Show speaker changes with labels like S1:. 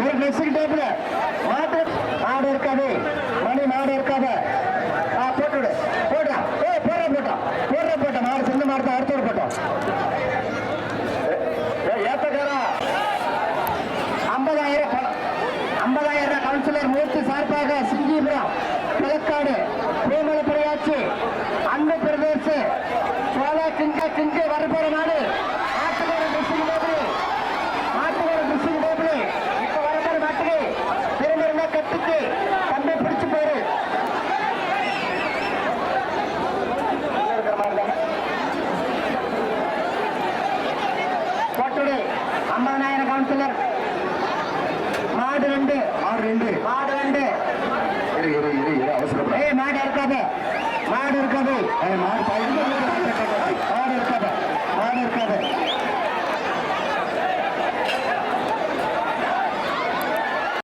S1: டோப்ல மாட்டு மாடு இருக்காது. மணி மாடு இருக்காது. ஆ போட்டு விடு. போடுறா ஏ போடுற போட்டோம் போடுற போட்டோம் மாடு சின்ன மாடு தான். அடுத்த போட்டோம் ஏத்தக்காரா? ஐம்பதாயிரம் பணம். ஐம்பதாயிரம் கவுன்சிலர் மூர்த்தி சார்பாக சிங்கிபுரம் கிழக்காடு பூமலப்படையாச்சி அன்பு பிரதேச சோழ கிங்க கிங்க வரப்போற நாடு ஐம்பதனாயிரம் கவுன்சிலர் மாடு ரெண்டு மாடு ரெண்டு மாடு ரெண்டு
S2: இரு இரு இரு இரு அவசரம்
S1: ஏய் மாடு இருக்காது மாடு இருக்காது
S2: மாடு பாய்